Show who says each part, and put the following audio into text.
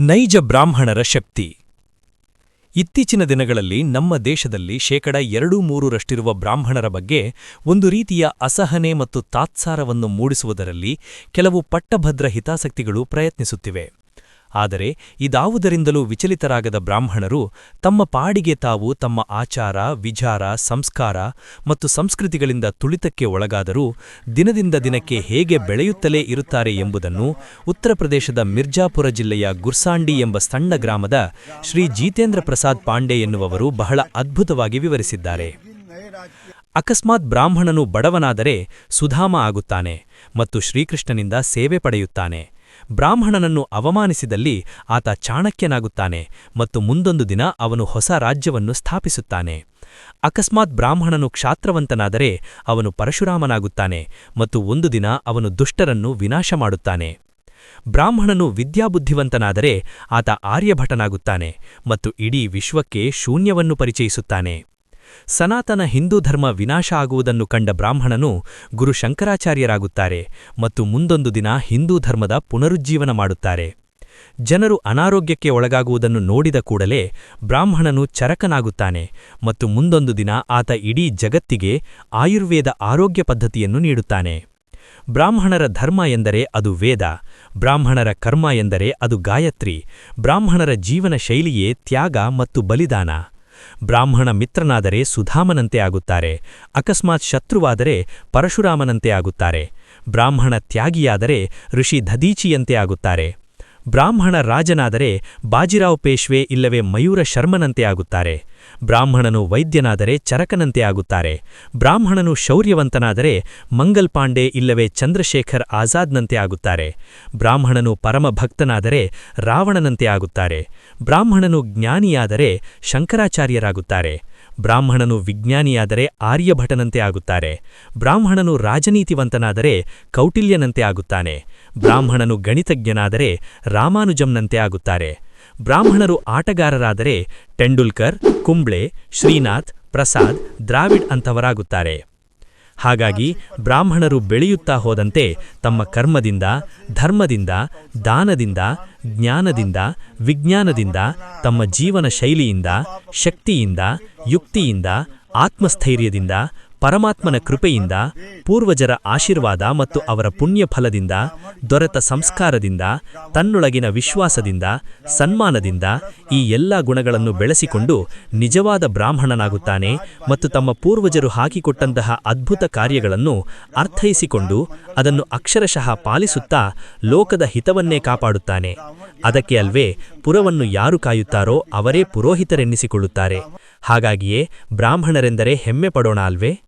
Speaker 1: ನೈಜ ಬ್ರಾಹ್ಮಣರ ಶಕ್ತಿ. ಇತ್ತೀಚಿನ ದಿನಗಳಲ್ಲಿ ನಮ್ಮ ದೇಶದಲ್ಲಿ ಶೇಕಡ ಎರಡು ಮೂರರಷ್ಟಿರುವ ಬ್ರಾಹ್ಮಣರ ಬಗ್ಗೆ ಒಂದು ರೀತಿಯ ಅಸಹನೆ ಮತ್ತು ತಾತ್ಸಾರವನ್ನು ಮೂಡಿಸುವುದರಲ್ಲಿ ಕೆಲವು ಪಟ್ಟಭದ್ರ ಹಿತಾಸಕ್ತಿಗಳು ಪ್ರಯತ್ನಿಸುತ್ತಿವೆ. ಆದರೆ ಇದಾವುದರಿಂದಲೂ ವಿಚಲಿತರಾಗದ ಬ್ರಾಹ್ಮಣರು ತಮ್ಮ ಪಾಡಿಗೆ ತಾವು ತಮ್ಮ ಆಚಾರ, ವಿಚಾರ, ಸಂಸ್ಕಾರ ಮತ್ತು ಸಂಸ್ಕೃತಿಗಳಿಂದ ತುಳಿತಕ್ಕೆ ಒಳಗಾದರೂ ದಿನದಿಂದ ದಿನಕ್ಕೆ ಹೇಗೆ ಬೆಳೆಯುತ್ತಲೇ ಇರುತ್ತಾರೆ ಎಂಬುದನ್ನು ಉತ್ತರ ಪ್ರದೇಶದ ಮಿರ್ಜಾಪುರ ಜಿಲ್ಲೆಯ ಗುರ್ಸಾಂಡಿ ಎಂಬ ಸಣ್ಣ ಗ್ರಾಮದ ಶ್ರೀ ಜಿತೇಂದ್ರ ಪ್ರಸಾದ್ ಪಾಂಡೆ ಎನ್ನುವವರು ಬಹಳ ಅದ್ಭುತವಾಗಿ ವಿವರಿಸಿದ್ದಾರೆ. ಅಕಸ್ಮಾತ್ ಬ್ರಾಹ್ಮಣನು ಬಡವನಾದರೆ ಸುಧಾಮ ಆಗುತ್ತಾನೆ ಮತ್ತು ಶ್ರೀಕೃಷ್ಣನಿಂದ ಸೇವೆ ಪಡೆಯುತ್ತಾನೆ. ಬ್ರಾಹ್ಮಣನನ್ನು ಅವಮಾನಿಸಿದಲ್ಲಿ ಆತ ಚಾಣಕ್ಯನಾಗುತ್ತಾನೆ ಮತ್ತು ಮುಂದೊಂದು ದಿನ ಅವನು ಹೊಸ ರಾಜ್ಯವನ್ನು ಸ್ಥಾಪಿಸುತ್ತಾನೆ. ಅಕಸ್ಮಾತ್ ಬ್ರಾಹ್ಮಣನು ಕ್ಷಾತ್ರವಂತನಾದರೆ ಅವನು ಪರಶುರಾಮನಾಗುತ್ತಾನೆ ಮತ್ತು ಒಂದು ದಿನ ಅವನು ದುಷ್ಟರನ್ನು ವಿನಾಶ ಮಾಡುತ್ತಾನೆ. ಬ್ರಾಹ್ಮಣನು ವಿದ್ಯಾಬುದ್ಧಿವಂತನಾದರೆ ಆತ ಆರ್ಯಭಟನಾಗುತ್ತಾನೆ ಮತ್ತು ಇಡೀ ವಿಶ್ವಕ್ಕೆ ಶೂನ್ಯವನ್ನು ಪರಿಚಯಿಸುತ್ತಾನೆ. ಸನಾತನ ಹಿಂದೂ ಧರ್ಮ ವಿನಾಶ ಆಗುವುದನ್ನು ಕಂಡ ಬ್ರಾಹ್ಮಣನು ಗುರು ಶಂಕರಾಚಾರ್ಯರಾಗುತ್ತಾರೆ ಮತ್ತು ಮುಂದೊಂದು ದಿನ ಹಿಂದೂ ಧರ್ಮದ ಪುನರುಜ್ಜೀವನ ಮಾಡುತ್ತಾರೆ. ಜನರು ಅನಾರೋಗ್ಯಕ್ಕೆ ಒಳಗಾಗುವುದನ್ನು ನೋಡಿದ ಕೂಡಲೇ ಬ್ರಾಹ್ಮಣನು ಚರಕನಾಗುತ್ತಾನೆ ಮತ್ತು ಮುಂದೊಂದು ದಿನ ಆತ ಇಡೀ ಜಗತ್ತಿಗೆ ಆಯುರ್ವೇದ ಆರೋಗ್ಯ ಪದ್ಧತಿಯನ್ನು ನೀಡುತ್ತಾನೆ. ಬ್ರಾಹ್ಮಣರ ಧರ್ಮ ಎಂದರೆ ಅದು ವೇದ, ಬ್ರಾಹ್ಮಣರ ಕರ್ಮ ಎಂದರೆ ಅದು ಗಾಯತ್ರಿ, ಬ್ರಾಹ್ಮಣರ ಜೀವನ ಶೈಲಿಯೇ ತ್ಯಾಗ ಮತ್ತು ಬಲಿದಾನ. ಬ್ರಾಹ್ಮಣ ಮಿತ್ರನಾದರೆ ಸುಧಾಮನಂತೆ ಆಗುತ್ತಾರೆ, ಅಕಸ್ಮಾತ್ ಶತ್ರುವಾದರೆ ಪರಶುರಾಮನಂತೆ ಆಗುತ್ತಾರೆ, ಬ್ರಾಹ್ಮಣ ತ್ಯಾಗಿಯಾದರೆ ಋಷಿ ಧದೀಚಿಯಂತೆ ಆಗುತ್ತಾರೆ, ಬ್ರಾಹ್ಮಣ ರಾಜನಾದರೆ ಬಾಜಿರಾವ್ ಪೇಶ್ವೆ ಇಲ್ಲವೇ ಮಯೂರ ಶರ್ಮನಂತೆ ಆಗುತ್ತಾರೆ. ಬ್ರಾಹ್ಮಣನು ವೈದ್ಯನಾದರೆ ಚರಕನಂತೆ ಆಗುತ್ತಾರೆ. ಬ್ರಾಹ್ಮಣನು ಶೌರ್ಯವಂತನಾದರೆ ಮಂಗಲ್ ಪಾಂಡೆ ಇಲ್ಲವೇ ಚಂದ್ರಶೇಖರ್ ಆಜಾದ್ನಂತೆ ಆಗುತ್ತಾರೆ. ಬ್ರಾಹ್ಮಣನು ಪರಮಭಕ್ತನಾದರೆ ರಾವಣನಂತೆ ಆಗುತ್ತಾರೆ. ಬ್ರಾಹ್ಮಣನು ಜ್ಞಾನಿಯಾದರೆ ಶಂಕರಾಚಾರ್ಯರಾಗುತ್ತಾರೆ. ಬ್ರಾಹ್ಮಣನು ವಿಜ್ಞಾನಿಯಾದರೆ ಆರ್ಯಭಟನಂತೆ ಆಗುತ್ತಾರೆ. ಬ್ರಾಹ್ಮಣನು ರಾಜನೀತಿವಂತನಾದರೆ ಕೌಟಿಲ್ಯನಂತೆ ಆಗುತ್ತಾನೆ. ಬ್ರಾಹ್ಮಣನು ಗಣಿತಜ್ಞನಾದರೆ ರಾಮಾನುಜಂನಂತೆ ಆಗುತ್ತಾರೆ. ಬ್ರಾಹ್ಮಣರು ಆಟಗಾರರಾದರೆ ಟೆಂಡೂಲ್ಕರ್ ಕುಂಬ್ಳೆ, ಶ್ರೀನಾಥ್, ಪ್ರಸಾದ್, ದ್ರಾವಿಡ್ ಅಂಥವರಾಗುತ್ತಾರೆ. ಹಾಗಾಗಿ ಬ್ರಾಹ್ಮಣರು ಬೆಳೆಯುತ್ತಾ ಹೋದಂತೆ ತಮ್ಮ ಕರ್ಮದಿಂದ, ಧರ್ಮದಿಂದ, ದಾನದಿಂದ, ಜ್ಞಾನದಿಂದ, ವಿಜ್ಞಾನದಿಂದ, ತಮ್ಮ ಜೀವನ ಶೈಲಿಯಿಂದ, ಶಕ್ತಿಯಿಂದ, ಯುಕ್ತಿಯಿಂದ, ಆತ್ಮಸ್ಥೈರ್ಯದಿಂದ ಪರಮಾತ್ಮನ ಕೃಪೆಯಿಂದ, ಪೂರ್ವಜರ ಆಶೀರ್ವಾದ ಮತ್ತು ಅವರ ಪುಣ್ಯಫಲದಿಂದ, ದೊರೆತ ಸಂಸ್ಕಾರದಿಂದ, ತನ್ನೊಳಗಿನ ವಿಶ್ವಾಸದಿಂದ, ಸನ್ಮಾನದಿಂದ ಈ ಎಲ್ಲ ಗುಣಗಳನ್ನು ಬೆಳೆಸಿಕೊಂಡು ನಿಜವಾದ ಬ್ರಾಹ್ಮಣನಾಗುತ್ತಾನೆ ಮತ್ತು ತಮ್ಮ ಪೂರ್ವಜರು ಹಾಕಿಕೊಟ್ಟಂತಹ ಅದ್ಭುತ ಕಾರ್ಯಗಳನ್ನು ಅರ್ಥೈಸಿಕೊಂಡು ಅದನ್ನು ಅಕ್ಷರಶಃ ಪಾಲಿಸುತ್ತಾ ಲೋಕದ ಹಿತವನ್ನೇ ಕಾಪಾಡುತ್ತಾನೆ. ಅದಕ್ಕೆ ಅಲ್ವೇ ಪುರವನ್ನು ಯಾರು ಕಾಯುತ್ತಾರೋ ಅವರೇ ಪುರೋಹಿತರೆನ್ನಿಸಿಕೊಳ್ಳುತ್ತಾರೆ. ಹಾಗಾಗಿಯೇ ಬ್ರಾಹ್ಮಣರೆಂದರೆ ಹೆಮ್ಮೆ ಪಡೋಣ ಅಲ್ವೇ?